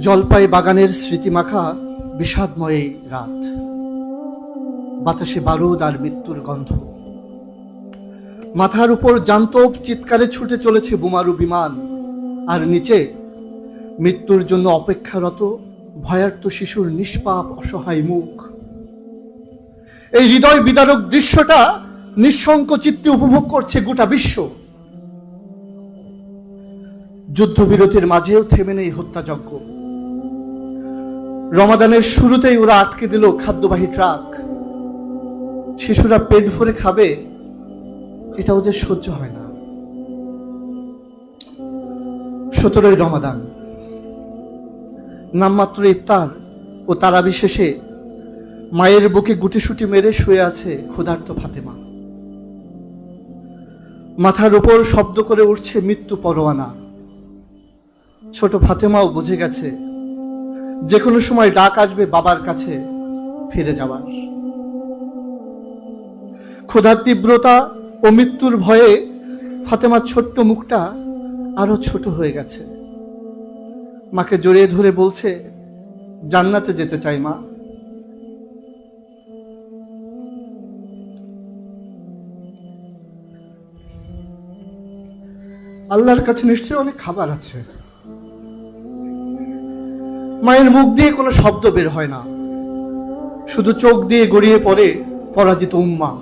জলপাই বাগানের স্মৃতিমাখা বিষাদময় এই রাত। বাতাসে বারুদ আর মৃত্যুর গন্ধ। মাথার উপর জান্তব চিৎকারে ছুটে চলেছে বোমারু বিমান। আর নিচে মৃত্যুর জন্য অপেক্ষারত ভয়ার্ত শিশুর নিষ্পাপ, অসহায় মুখ। এই হৃদয় বিদারক দৃশ্যটা নিঃশঙ্ক চিত্তে উপভোগ করছে গোটা বিশ্ব। যুদ্ধবিরতির মাঝেও থেমে নেই হত্যাযজ্ঞ। রমাদানের শুরুতেই ওরা আটকে দিল খাদ্যবাহী ট্রাক। শিশুরা পেট ভরে খাবে এটা ওদের সহ্য হয় না। সতেরোই রমাদান, নামমাত্র ইফতার ও তারা বিশেষে মায়ের বুকে গুটিসুটি মেরে শুয়ে আছে ক্ষুধার্ত ফাতেমা। মাথার উপর শব্দ করে উঠছে মৃত্যু পরোয়ানা। ছোট ফাতেমাও বুঝে গেছে যে কোনো সময় ডাক আসবে বাবার কাছে ফিরে যাওয়ার। ক্ষুধার তীব্রতা ও মৃত্যুর ভয়ে ফাতেমার ছোট্ট মুখটা আরও ছোট হয়ে গেছে। মাকে জড়িয়ে ধরে বলছে, জান্নাতে যেতে চাই, মা। আল্লাহর কাছে নিশ্চয়ই অনেক খাবার আছে। মায়ের মুখ দিয়ে কোনো শব্দ বের হয় না। শুধু চোখ দিয়ে গড়িয়ে পড়ে পরাজিত উম্মা।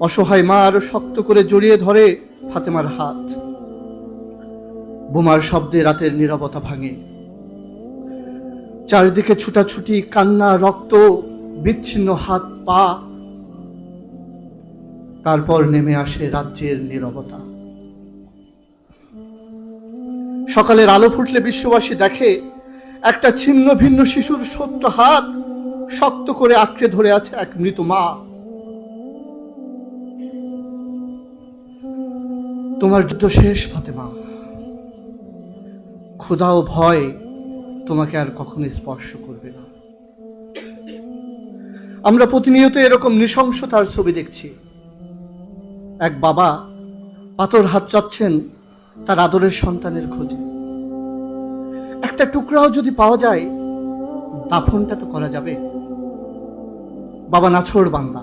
অসহায় মা আরও শক্ত করে জড়িয়ে ধরে ফাতেমার হাত। বোমার শব্দে রাতের নীরবতা ভাঙে। চারিদিকে ছুটাছুটি, কান্না, রক্ত, বিচ্ছিন্ন হাত, পা। তারপর নেমে আসে রাজ্যের নীরবতা। সকালের আলো ফুটলে বিশ্ববাসী দেখে, একটা ছিন্ন ভিন্ন শিশুর সত্য হাত শক্ত করে আঁকড়ে ধরে আছে এক মৃত মা। তোমার যুদ্ধ শেষ, ফাতেমা। ক্ষুধা ও ভয় তোমাকে আর কখনো স্পর্শ করবে না। আমরা প্রতিনিয়ত এরকম নৃশংসতার ছবি দেখছি। এক বাবা পাথর হাত চাচ্ছেন তার আদরের সন্তানের খোঁজে। একটা টুকরাও যদি পাওয়া যায়, দাফনটা তো করা যাবে। বাবা নাছড় বান্দা,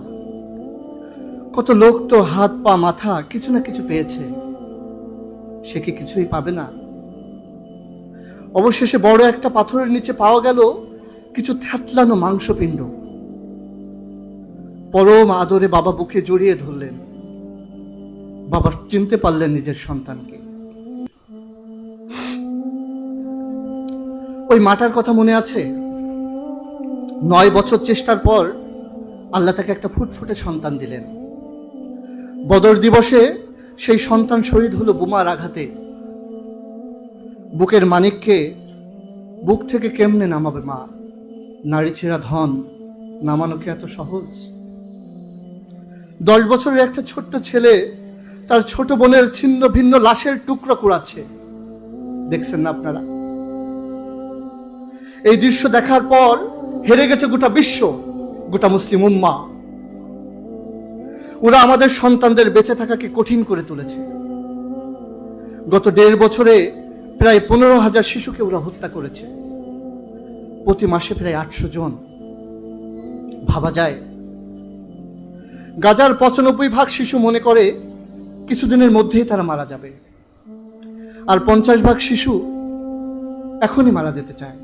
কত লোক তো হাত, পা, মাথা কিছু না কিছু পেয়েছে। সে কি কিছুই পাবে না? অবশেষে বড় একটা পাথরের নিচে পাওয়া গেল কিছু থ্যাতলানো মাংসপিণ্ড। পরম আদরে বাবা বুকে জড়িয়ে ধরলেন। বাবা চিনতে পারলেন নিজের সন্তানকে। ওই মাটার কথা মনে আছে? নয় বছর চেষ্টার পর আল্লাহ তাকে একটা ফুটফুটে সন্তান দিলেন। বদর দিবসে সেই সন্তান শহীদ হলো বোমার আঘাতে। বুকের মানিককে বুক থেকে কেমনে নামাবে মা? নারী ছেঁড়া ধন নামানো কি এত সহজ? দশ বছরের একটা ছোট্ট ছেলে তার ছোট বোনের ছিন্ন ভিন্ন লাশের টুকরো কুড়াচ্ছে। দেখছেন না আপনারা? এই দৃশ্য দেখার পর হেরে গেছে গোটা বিশ্ব, গোটা মুসলিম উম্মা। ওরা আমাদের সন্তানদের বেঁচে থাকাকে কঠিন করে তুলেছে। গত দেড় বছরে প্রায় পনেরো হাজার শিশুকে ওরা হত্যা করেছে। প্রতি মাসে প্রায় আটশো জন। ভাবা যায়, গাজার পঁচানব্বই ভাগ শিশু মনে করে কিছুদিনের মধ্যেই তারা মারা যাবে। আর পঞ্চাশ ভাগ শিশু এখনই মারা যেতে চায়।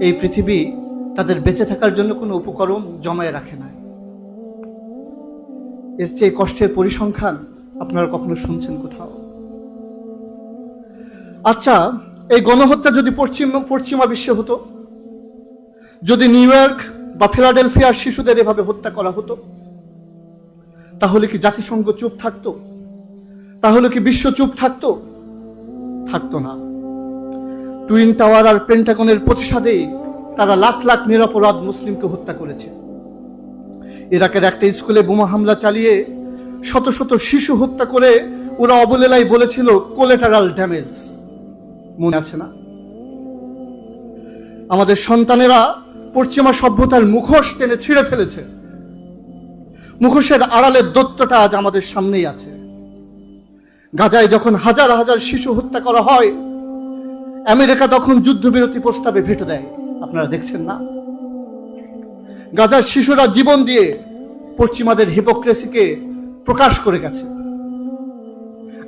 এই পৃথিবী তাদের বেঁচে থাকার জন্য কোনো উপকরণ জমায়ে রাখে না। এর চেয়ে কষ্টের পরিসংখ্যান আপনারা কখনো শুনছেন কোথাও? আচ্ছা এই গণহত্যা যদি পশ্চিম, পশ্চিমা বিশ্বে হতো, যদি নিউ ইয়র্ক বা ফিলাডেলফিয়ার শিশুদের এভাবে হত্যা করা হতো, তাহলে কি জাতিসংঘ চুপ থাকতো? তাহলে কি বিশ্ব চুপ থাকতো? থাকতো না। টুইন টাওয়ার আর পেন্টাগনের প্রতিসাদে তারা লাখ লাখ নিরাপরাধ মুসলিমকে হত্যা করেছে। ইরাকের একটা স্কুলে বোমা হামলা চালিয়ে শত শত শিশু হত্যা করে ওরা অবলেলাই বলেছিল কোলেটারাল ড্যামেজ। মনে আছে না? আমাদের সন্তানেরা পশ্চিমা সভ্যতার মুখোশ টেনে ছিঁড়ে ফেলেছে। মুখোশের আড়ালের দত্তটা আজ আমাদের সামনেই আছে। গাজায় যখন হাজার হাজার শিশু হত্যা করা হয় আমেরিকা তখন যুদ্ধবিরতি প্রস্তাবে ভেটো দেয়। আপনারা দেখছেন না? গাজার শিশুরা জীবন দিয়ে পশ্চিমাদের হিপোক্রেসিকে প্রকাশ করে গেছে।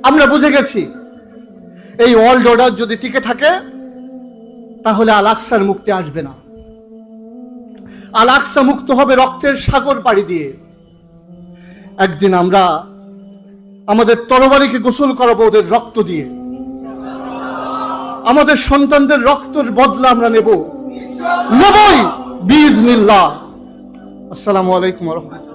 আমরা বুঝে গেছি, এই ওয়ার্ল্ড অর্ডার যদি টিকে থাকে, তাহলে আলাক্সার মুক্তি আসবে না। আলাক্সা মুক্ত হবে রক্তের সাগর পাড়ি দিয়ে। একদিন আমরা আমাদের তরবারিকে গোসল করাবো ওদের রক্ত দিয়ে। আমাদের সন্তানদের রক্তের বদলা আমরা নেব। নেবই বিজ নিল্লা আসসালামু আলাইকুম রহমতুল্লাহ।